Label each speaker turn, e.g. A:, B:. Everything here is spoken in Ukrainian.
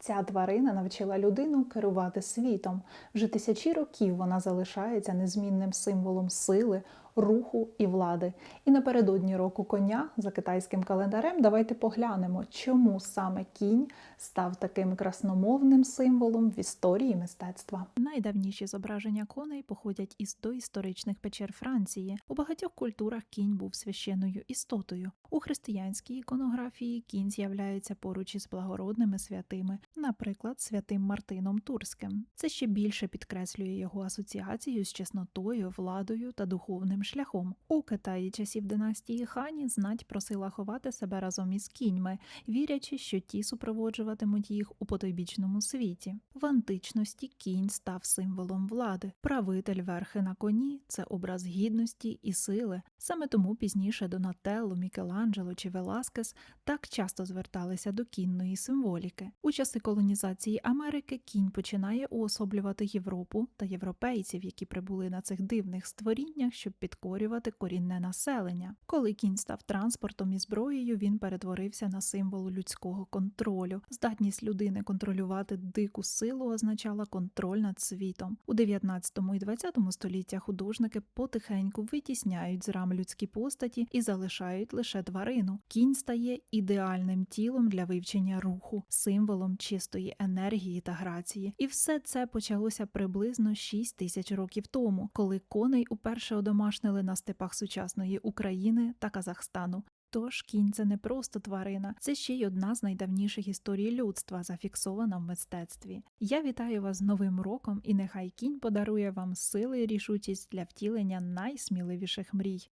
A: Ця тварина навчила людину керувати світом. Вже тисячі років вона залишається незмінним символом сили, руху і влади. І напередодні року коня за китайським календарем давайте поглянемо, чому саме кінь став таким красномовним символом в історії мистецтва.
B: Найдавніші зображення коней походять із доісторичних печер Франції. У багатьох культурах кінь був священною істотою. У християнській іконографії кінь з'являється поруч із благородними святими, наприклад, святим Мартином Турським. Це ще більше підкреслює його асоціацію з чеснотою, владою та духовним шляхом. У Китаї часів династії Хані знать просила ховати себе разом із кіньми, вірячи, що ті супроводжуватимуть їх у потойбічному світі. В античності кінь став символом влади. Правитель верхи на коні це образ гідності і сили. Саме тому пізніше Донателло, Мікеланджело чи Веласкес так часто зверталися до кінної символіки. У часи колонізації Америки кінь починає уособлювати Європу та європейців, які прибули на цих дивних створіннях, щоб підкорювати корінне населення. Коли кінь став транспортом і зброєю, він перетворився на символ людського контролю. Здатність людини контролювати дику силу означала контроль над світом. У 19 і 20 століттях художники потихеньку витісняють з рам людські постаті і залишають лише тварину. Кінь стає ідеальним тілом для вивчення руху, символом чистої енергії та грації. І все це почалося приблизно 6 тисяч років тому, коли коней уперше одомашнили на степах сучасної України та Казахстану. Тож кінь це не просто тварина, це ще й одна з найдавніших історій людства, зафіксована в мистецтві. Я вітаю вас з Новим роком і нехай кінь подарує вам сили і рішучість для втілення найсміливіших мрій.